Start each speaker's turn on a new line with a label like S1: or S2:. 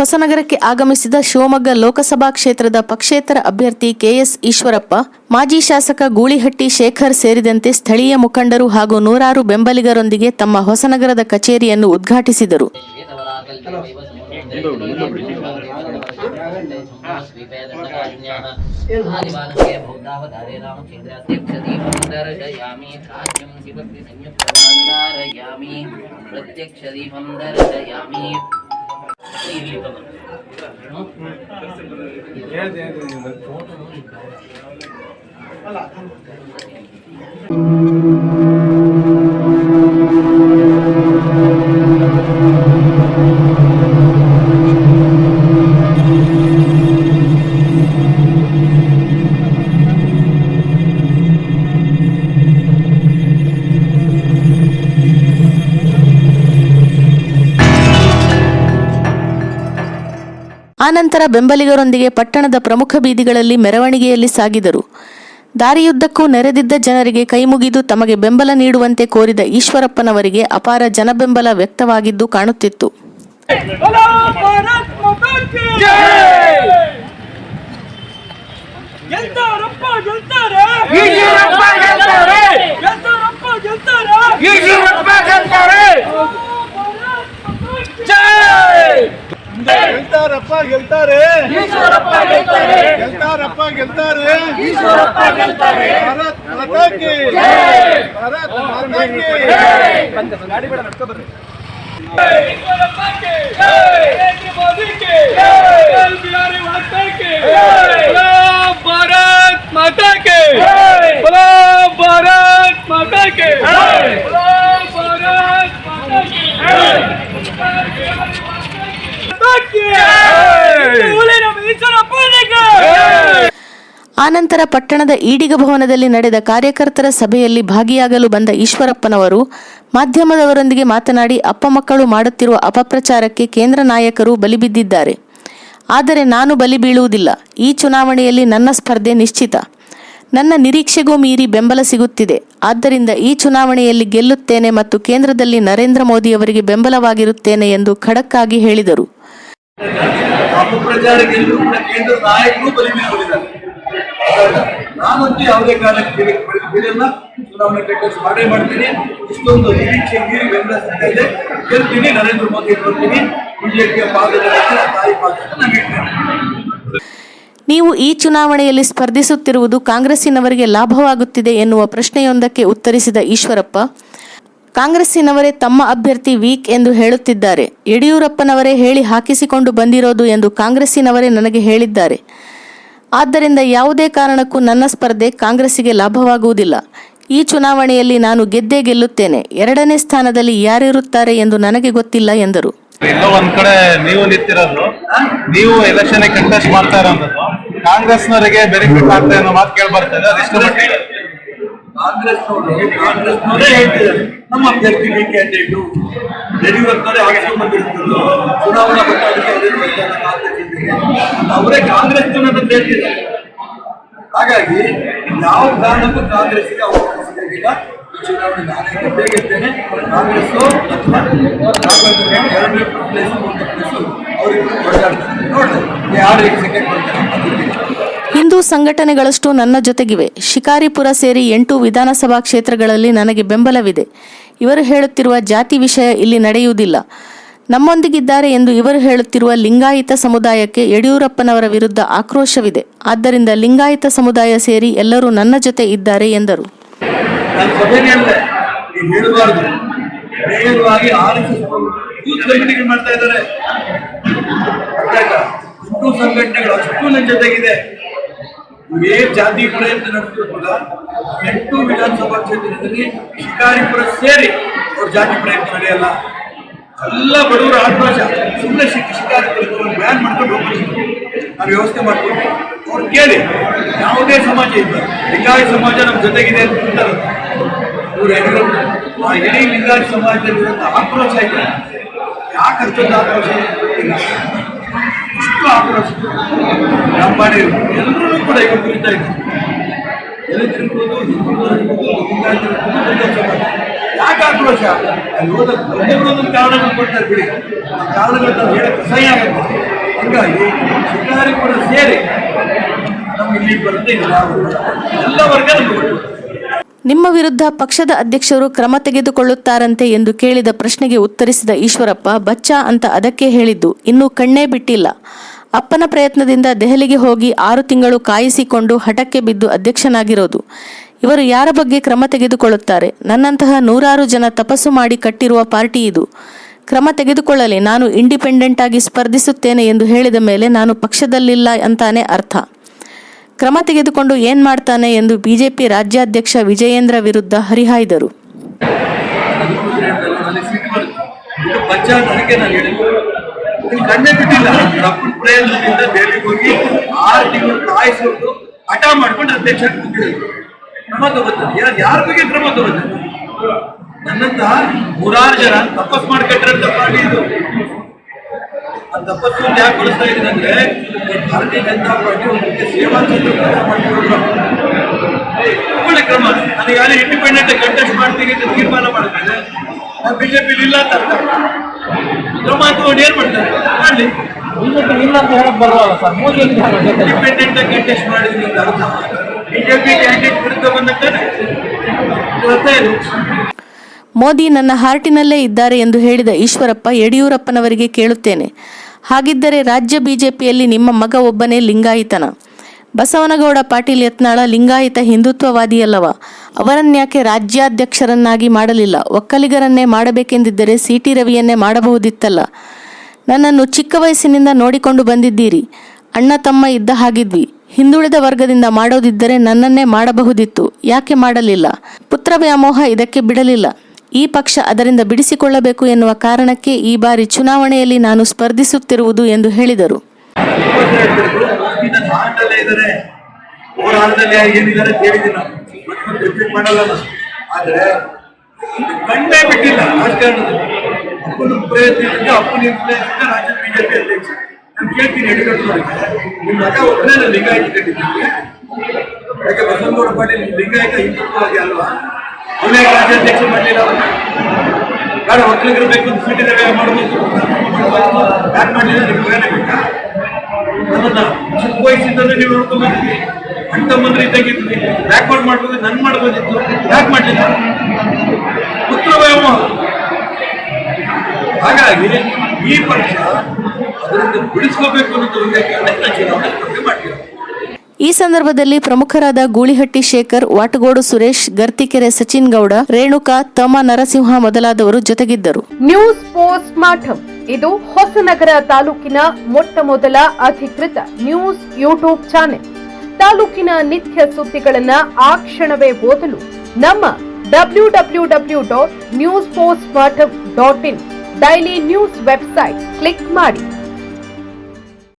S1: ಹೊಸನಗರಕ್ಕೆ ಆಗಮಿಸಿದ ಶಿವಮೊಗ್ಗ ಲೋಕಸಭಾ ಕ್ಷೇತ್ರದ ಪಕ್ಷೇತರ ಅಭ್ಯರ್ಥಿ ಕೆಎಸ್ ಈಶ್ವರಪ್ಪ, ಮಾಜಿ ಶಾಸಕ ಗೂಳಿಹಟ್ಟಿ ಶೇಖರ್ ಸೇರಿದಂತೆ ಸ್ಥಳೀಯ ಮುಖಂಡರು ಹಾಗೂ ನೂರಾರು ಬೆಂಬಲಿಗರೊಂದಿಗೆ ತಮ್ಮ ಹೊಸನಗರದ ಕಚೇರಿಯನ್ನು ಉದ್ಘಾಟಿಸಿದರು.
S2: ಪ್ರತ್ಯಕ್ಷ ದೀಪಂ
S1: ಆನಂತರ ಬೆಂಬಲಿಗರೊಂದಿಗೆ ಪಟ್ಟಣದ ಪ್ರಮುಖ ಬೀದಿಗಳಲ್ಲಿ ಮೆರವಣಿಗೆಯಲ್ಲಿ ಸಾಗಿದರು. ದಾರಿಯುದ್ದಕ್ಕೂ ನೆರೆದಿದ್ದ ಜನರಿಗೆ ಕೈಮುಗಿದು ತಮಗೆ ಬೆಂಬಲ ನೀಡುವಂತೆ ಕೋರಿದ ಈಶ್ವರಪ್ಪನವರಿಗೆ ಅಪಾರ ಜನಬೆಂಬಲ ವ್ಯಕ್ತವಾಗಿದ್ದು ಕಾಣುತ್ತಿತ್ತು.
S3: बोलो ಗೆಲ್ತಾರೆ.
S4: ಈಶ್ವರಪ್ಪ ಗೆಲ್ತಾರೆ.
S3: ಗೆಲ್ತಾರಪ್ಪ ಗೆಲ್ತಾರೆ.
S4: ಈಶ್ವರಪ್ಪ ಗೆಲ್ತಾರೆ.
S5: ಭಾರತ್ ಮಾತಾ ಕಿ ಭಾರತ್ ಮಾತಾ ಕಿ
S3: ಈಶ್ವರಪ್ಪ
S1: ಆನಂತರ ಪಟ್ಟಣದ ಈಡಿಗ ಭವನದಲ್ಲಿ ನಡೆದ ಕಾರ್ಯಕರ್ತರ ಸಭೆಯಲ್ಲಿ ಭಾಗಿಯಾಗಲು ಬಂದ ಈಶ್ವರಪ್ಪನವರು ಮಾಧ್ಯಮದವರೊಂದಿಗೆ ಮಾತನಾಡಿ, ಅಪ್ಪ ಮಕ್ಕಳು ಮಾಡುತ್ತಿರುವ ಅಪಪ್ರಚಾರಕ್ಕೆ ಕೇಂದ್ರ ನಾಯಕರು ಬಲಿಬಿದ್ದಿದ್ದಾರೆ ಆದರೆ ನಾನು ಬಲಿ ಬೀಳುವುದಿಲ್ಲ. ಈ ಚುನಾವಣೆಯಲ್ಲಿ ನನ್ನ ಸ್ಪರ್ಧೆ ನಿಶ್ಚಿತ. ನನ್ನ ನಿರೀಕ್ಷೆಗೂ ಮೀರಿ ಬೆಂಬಲ ಸಿಗುತ್ತಿದೆ. ಆದ್ದರಿಂದ ಈ ಚುನಾವಣೆಯಲ್ಲಿ ಗೆಲ್ಲುತ್ತೇನೆ ಮತ್ತು ಕೇಂದ್ರದಲ್ಲಿ ನರೇಂದ್ರ ಮೋದಿಯವರಿಗೆ ಬೆಂಬಲವಾಗಿರುತ್ತೇನೆ ಎಂದು ಖಡಕ್ಕಾಗಿ ಹೇಳಿದರು.
S5: ನಾನಂತೂ ಯಾವುದೇ ಕಾರಣಕ್ಕೆ ಬೀಳಲ್ಲ. ಚುನಾವಣೆ ಕಂಟೆಸ್ಟ್ ಮಾಡೇ ಮಾಡ್ತೀನಿ. ಇಷ್ಟೊಂದು ನಿರೀಕ್ಷೆ ಮೀರಿ ಬೆಂಬಲ ಸಿಗ್ತಾ ಇದೆ. ಗೆಲ್ತೀನಿ, ನರೇಂದ್ರ ಮೋದಿ ಬರ್ತೀನಿ ಬಿಜೆಪಿಯ ಪಾದದ ತಾಯಿ ಪಾದ ನಾನು ಹೇಳ್ತೇನೆ
S1: ನೀವು ಈ ಚುನಾವಣೆಯಲ್ಲಿ ಸ್ಪರ್ಧಿಸುತ್ತಿರುವುದು ಕಾಂಗ್ರೆಸ್ಸಿನವರಿಗೆ ಲಾಭವಾಗುತ್ತಿದೆ ಎನ್ನುವ ಪ್ರಶ್ನೆಯೊಂದಕ್ಕೆ ಉತ್ತರಿಸಿದ ಈಶ್ವರಪ್ಪ, ಕಾಂಗ್ರೆಸ್ಸಿನವರೇ ತಮ್ಮ ಅಭ್ಯರ್ಥಿ ವೀಕ್ ಎಂದು ಹೇಳುತ್ತಿದ್ದಾರೆ. ಯಡಿಯೂರಪ್ಪನವರೇ ಹೇಳಿ ಹಾಕಿಸಿಕೊಂಡು ಬಂದಿರೋದು ಎಂದು ಕಾಂಗ್ರೆಸ್ಸಿನವರೇ ನನಗೆ ಹೇಳಿದ್ದಾರೆ. ಆದ್ದರಿಂದ ಯಾವುದೇ ಕಾರಣಕ್ಕೂ ನನ್ನ ಸ್ಪರ್ಧೆ ಕಾಂಗ್ರೆಸ್ಸಿಗೆ ಲಾಭವಾಗುವುದಿಲ್ಲ. ಈ ಚುನಾವಣೆಯಲ್ಲಿ ನಾನು ಗೆದ್ದೇ ಗೆಲ್ಲುತ್ತೇನೆ. ಎರಡನೇ ಸ್ಥಾನದಲ್ಲಿ ಯಾರಿರುತ್ತಾರೆ ಎಂದು ನನಗೆ ಗೊತ್ತಿಲ್ಲ ಎಂದರು.
S6: ಎಲ್ಲೋ ಒಂದ್ ಕಡೆ ನೀವು ನಿಂತಿರೋದು. ನೀವು ಎಲೆಕ್ಷನ್ ಕಂಟೆಸ್ಟ್ ಮಾಡ್ತಾ ಇರೋದು ಕಾಂಗ್ರೆಸ್ನವರಿಗೆ ಬೆನಿಫಿಟ್ ಆಗ್ತದೆ ಅನ್ನೋ ಮಾತು ಕೇಳಿ ಬರ್ತಾ ಇದೆ. ಅದೆಷ್ಟು ಮಟ್ಟಿಗೆ
S5: ಕಾಂಗ್ರೆಸ್ನವರು ಕಾಂಗ್ರೆಸ್ನವರೇ ಹೇಳ್ತಿದ್ದಾರೆ. ನಮ್ಮ ಅಭ್ಯರ್ಥಿ ಬಿ ಕ್ಯಾಂಡಿಡೇಟು ಯಡಿಯೂರಪ್ಪನವರೇ ಹಾಕಿಸ್ಕೊಂಡು ಬಂದಿರ್ತಾರೆ ಚುನಾವಣಾ ಅವರೇ ಕಾಂಗ್ರೆಸ್ ಅಂತ ಹೇಳ್ತಿದ್ದಾರೆ ಹಾಗಾಗಿ ಯಾವ ಕಾರಣಕ್ಕೂ ಕಾಂಗ್ರೆಸ್ಗೆ ಅವಕಾಶ ಸಿಗಲಿಲ್ಲ ಕಾಂಗ್ರೆಸ್ ಎರಡನೇ ಈಗ ಸೆಕೆಂಡ್
S1: ಹಿಂದೂ ಸಂಘಟನೆಗಳಷ್ಟು ನನ್ನ ಜೊತೆಗಿವೆ. ಶಿಕಾರಿಪುರ ಸೇರಿ ಎಂಟು ವಿಧಾನಸಭಾ ಕ್ಷೇತ್ರಗಳಲ್ಲಿ ನನಗೆ ಬೆಂಬಲವಿದೆ. ಇವರು ಹೇಳುತ್ತಿರುವ ಜಾತಿ ವಿಷಯ ಇಲ್ಲಿ ನಡೆಯುವುದಿಲ್ಲ. ನಮ್ಮೊಂದಿಗಿದ್ದಾರೆ ಎಂದು ಇವರು ಹೇಳುತ್ತಿರುವ ಲಿಂಗಾಯತ ಸಮುದಾಯಕ್ಕೆ ಯಡಿಯೂರಪ್ಪನವರ ವಿರುದ್ಧ ಆಕ್ರೋಶವಿದೆ. ಆದ್ದರಿಂದ ಲಿಂಗಾಯತ ಸಮುದಾಯ ಸೇರಿ ಎಲ್ಲರೂ ನನ್ನ ಜೊತೆ ಇದ್ದಾರೆ ಎಂದರು.
S5: ಸಂಘಟನೆಗಳು ನನ್ನ ಜಾತಿ ಎಂಟು ವಿಧಾನಸಭಾ ಕ್ಷೇತ್ರದಲ್ಲಿ ಶಿಕಾರಿಪುರ ಸೇರಿ ಅವ್ರ ಜಾತಿ ಪ್ರಯತ್ನ ನಡೆಯಲ್ಲ. ಎಲ್ಲ ಬಡವರ ಆಕ್ರೋಶ ಸುಮ್ಮನೆ ಶಿಕ್ಷಕರು ಶಿಕಾರಿಪುರ ಬ್ಯಾನ್ ಮಾಡ್ಕೊಂಡು ಹೋಗ್ಬೇಕು ನಾವು ವ್ಯವಸ್ಥೆ ಮಾಡ್ಕೊಂಡು ಅವ್ರು ಕೇಳಿ ಯಾವುದೇ ಸಮಾಜ ಇಲ್ಲ ಲಿಂಗಾಯತ ಸಮಾಜ ನಮ್ಮ ಜೊತೆಗಿದೆ ಅಂತ. ಅವ್ರು ಯಡಿಯೂರಪ್ಪ ಆ ಇಡೀ ಲಿಂಗಾಯತ ಸಮಾಜದಲ್ಲಿರುವಂಥ ಆಕ್ರೋಶ ಇದೆ ಯಾಕೆ ಅಷ್ಟೊಂದು ಆಕ್ರೋಶ ಇಲ್ಲ ಇಷ್ಟು ಆಕ್ರೋಶ ಮಾಡಿ ಎಲ್ಲರೂ ಕೂಡ ಇವತ್ತು ಕುರಿತಾ ಇದ್ದಾರೆ ತಿರುಗುವುದು ಹಿಂದೂ ಇರ್ಬೋದು ಲಿಂಗಾಯತ ಸಮಾಜ ಆಕ್ರೋಶ ಅಲ್ಲಿ ಹೋದ ಒಂದೊಂದೊಂದು ಕಾರಣಗಳು ಕೊಡ್ತಾರೆ ಬಿಡಿ. ಆ ಕಾರಣಗಳನ್ನ ಹೇಳಕ್ಕೆ ಸಹಿ ಆಗುತ್ತೆ ಹಂಗಾಗಿ ಶಿಕಾರಿಪುರ ಸೇರಿ ನಮ್ಗೆ ಇಲ್ಲಿ ಬರುತ್ತೆ ಎಲ್ಲ ವರ್ಗ
S1: ನಿಮ್ಮ ವಿರುದ್ಧ ಪಕ್ಷದ ಅಧ್ಯಕ್ಷರು ಕ್ರಮ ತೆಗೆದುಕೊಳ್ಳುತ್ತಾರಂತೆ ಎಂದು ಕೇಳಿದ ಪ್ರಶ್ನೆಗೆ ಉತ್ತರಿಸಿದ ಈಶ್ವರಪ್ಪ, ಬಚ್ಚ ಅಂತ ಅದಕ್ಕೆ ಹೇಳಿದ್ದು ಇನ್ನೂ ಕಣ್ಣೇ ಬಿಟ್ಟಿಲ್ಲ. ಅಪ್ಪನ ಪ್ರಯತ್ನದಿಂದ ದೆಹಲಿಗೆ ಹೋಗಿ ಆರು ತಿಂಗಳು ಕಾಯಿಸಿಕೊಂಡು ಹಠಕ್ಕೆ ಬಿದ್ದು ಅಧ್ಯಕ್ಷನಾಗಿರೋದು. ಇವರು ಯಾರ ಬಗ್ಗೆ ಕ್ರಮ ತೆಗೆದುಕೊಳ್ಳುತ್ತಾರೆ? ನನ್ನಂತಹ ನೂರಾರು ಜನ ತಪಸ್ಸು ಮಾಡಿ ಕಟ್ಟಿರುವ ಪಾರ್ಟಿ ಇದು. ಕ್ರಮ ತೆಗೆದುಕೊಳ್ಳಲಿ, ನಾನು ಇಂಡಿಪೆಂಡೆಂಟ್ ಆಗಿ ಸ್ಪರ್ಧಿಸುತ್ತೇನೆ ಎಂದು ಹೇಳಿದ ಮೇಲೆ ನಾನು ಪಕ್ಷದಲ್ಲಿಲ್ಲ ಅಂತಾನೆ ಅರ್ಥ. ಕ್ರಮ ತೆಗೆದುಕೊಂಡು ಏನ್ ಮಾಡ್ತಾನೆ ಎಂದು ಬಿಜೆಪಿ ರಾಜ್ಯಾಧ್ಯಕ್ಷ ವಿಜಯೇಂದ್ರ ವಿರುದ್ಧ ಹರಿಹಾಯ್ದರು.
S5: ಹಠ ಮಾಡ್ಕೊಂಡು ಅಧ್ಯಕ್ಷ ಕ್ರಮ ತಗೋತಾರೆ ಯಾರು ಯಾರ ಬಗ್ಗೆ ಕ್ರಮ ತಗೋತಾರೆ ನನ್ನಂತಹ ನೂರಾರು ಜನ ತಪಸ್ ಮಾಡ್ಕೊಟ್ರೆ ಪಾರ್ಟಿ ಇದು. ಆ ತಪಸ್ಸು ಯಾಕೆ ಬಳಸ್ತಾ ಇದ್ದೀನಿ ಅಂದ್ರೆ ಭಾರತೀಯ ಜನತಾ ಪಾರ್ಟಿ ಒಂದು ಸೇವಾ ಮಾಡ್ತಿರೋದು ಒಳ್ಳೆ ಕ್ರಮ. ನನಗಾಗಲೇ ಇಂಡಿಪೆಂಡೆಂಟ್ ಕಂಟೆಸ್ಟ್ ಮಾಡ್ತೀನಿ ಅಂತ ತೀರ್ಮಾನ ಮಾಡ್ತಾರೆ ನಾವು ಬಿಜೆಪಿ ಇಲ್ಲ ಅಂತ ಕ್ರಮ ತಗೊಂಡು ಏನ್ ಮಾಡ್ತಾರೆ? ಮಾಡಲಿ.
S3: ಇಲ್ಲ ಅಂತ ಹೇಳಕ್ ಬರಲ್ಲ ಸರ್. ಮೋದಿ
S5: ಇಂಡಿಪೆಂಡೆಂಟ್ ಕಂಟೆಸ್ಟ್ ಮಾಡಿದ್ರೆ ಅಂತ ಅರ್ಥ. ಬಿಜೆಪಿ
S1: ಮೋದಿ ನನ್ನ ಹಾರ್ಟಿನಲ್ಲೇ ಇದ್ದಾರೆ ಎಂದು ಹೇಳಿದ ಈಶ್ವರಪ್ಪ ಯಡಿಯೂರಪ್ಪನವರಿಗೆ ಕೇಳುತ್ತೇನೆ. ಹಾಗಿದ್ದರೆ ರಾಜ್ಯ ಬಿಜೆಪಿಯಲ್ಲಿ ನಿಮ್ಮ ಮಗ ಒಬ್ಬನೇ ಲಿಂಗಾಯಿತನ. ಬಸವನಗೌಡ ಪಾಟೀಲ್ ಯತ್ನಾಳ ಲಿಂಗಾಯಿತ ಹಿಂದುತ್ವವಾದಿಯಲ್ಲವ. ಅವರನ್ಯಾಕೆ ರಾಜ್ಯಾಧ್ಯಕ್ಷರನ್ನಾಗಿ ಮಾಡಲಿಲ್ಲ? ಒಕ್ಕಲಿಗರನ್ನೇ ಮಾಡಬೇಕೆಂದಿದ್ದರೆ ಸಿ. ಟಿ. ರವಿಯನ್ನೇ ಮಾಡಬಹುದಿತ್ತಲ್ಲ. ನನ್ನನ್ನು ಚಿಕ್ಕ ವಯಸ್ಸಿನಿಂದ ನೋಡಿಕೊಂಡು ಬಂದಿದ್ದೀರಿ. ಅಣ್ಣ ತಮ್ಮ ಇದ್ದ ಹಾಗಿದ್ವಿ. ಹಿಂದುಳಿದ ವರ್ಗದಿಂದ ಮಾಡೋದಿದ್ದರೆ ನನ್ನನ್ನೇ ಮಾಡಬಹುದಿತ್ತು. ಯಾಕೆ ಮಾಡಲಿಲ್ಲ? ಪುತ್ರ ವ್ಯಾಮೋಹ ಇದಕ್ಕೆ ಬಿಡಲಿಲ್ಲ. ಈ ಪಕ್ಷ ಅದರಿಂದ ಬಿಡಿಸಿಕೊಳ್ಳಬೇಕು ಎನ್ನುವ ಕಾರಣಕ್ಕೆ ಈ ಬಾರಿ ಚುನಾವಣೆಯಲ್ಲಿ ನಾನು ಸ್ಪರ್ಧಿಸುತ್ತಿರುವುದು ಎಂದು ಹೇಳಿದರು.
S5: ಬಿಟ್ಟಿಲ್ಲ ಅಪ್ಪನ ಅಪ್ಪನ ಬಿಜೆಪಿ ಅಧ್ಯಕ್ಷ ಕೇಳ್ತೀನಿ ಹೇಳಿದ್ರು ನಿಮ್ಮ ಮಗ ಒಬ್ಬನೇ ಲಿಂಗಾಯತ ಕಟ್ಟಿದ್ದೀನಿ. ಯಾಕೆ ಬಸವನಗೌಡ ಪಾಟೀಲ್ ಲಿಂಗಾಯತ ಹಿಂದುತ್ವವಾಗಿ ಅಲ್ವಾ? ಅವನೇ ರಾಜ್ಯಾಧ್ಯಕ್ಷ ಮಾಡಲಿಲ್ಲ ಅವನ್ನ ಬೇಡ ಒಕ್ಕಲಿಗರು ಬೇಕು ಅಂತ ಸೀಟಿ ರವೆ ಮಾಡಬೇಕು ಯಾಕೆ ಮಾಡಲಿಲ್ಲ ನಿಮ್ಗೆ ಬೇರೆ ಬೇಕಾ? ಅದನ್ನ ಚಿಕ್ಕ ವಯಸ್ಸಿಂದಲೇ ನೀವು ನೋಡ್ಕೊಂಡ್ ಬಂದಿದ್ವಿ ಅಣ್ಣ ತಮ್ಮಂದ್ರೆ ಯಾಕೆ ಮಾಡಿ ಮಾಡ್ಬೋದು, ನನ್ ಮಾಡ್ಬೋದಿತ್ತು. ಯಾಕೆ ಮಾಡಲಿಲ್ಲ? ಪುತ್ರ ಹಾಗಾಗಿ ಈ ಪಕ್ಷ ಅದರಿಂದ ಬಿಡಿಸ್ಕೋಬೇಕು ಅನ್ನೋದು ಒಂದೇ ಕಾರಣಕ್ಕೆ ನಾನು ಸ್ಪರ್ಧೆ ಮಾಡ್ತೀವಿ.
S1: ಈ ಸಂದರ್ಭದಲ್ಲಿ ಪ್ರಮುಖರಾದ ಗೂಳಿಹಟ್ಟಿ ಶೇಖರ್ ವಾಟಗೋಡು ಸುರೇಶ್ ಗರ್ತಿಕೆರೆ ಸಚಿನ್ ಗೌಡ ರೇಣುಕಾ ತಮ್ಮ ನರಸಿಂಹ ಮೊದಲಾದವರು ಜೊತೆಗಿದ್ದರು.
S7: ನ್ಯೂಸ್ ಪೋಸ್ಟ್ ಮಾಠಂ ಇದು ಹೊಸನಗರ ತಾಲೂಕಿನ ಮೊಟ್ಟ ಮೊದಲ ಅಧಿಕೃತ ನ್ಯೂಸ್ ಯೂಟ್ಯೂಬ್ ಚಾನೆಲ್. ತಾಲೂಕಿನ ನಿತ್ಯ ಸುದ್ದಿಗಳನ್ನ ಆ ಕ್ಷಣವೇ ಓದಲು ನಮ್ಮ W W W dot news post ಮಾಠಂ dot in daily news website click ಮಾಡಿ.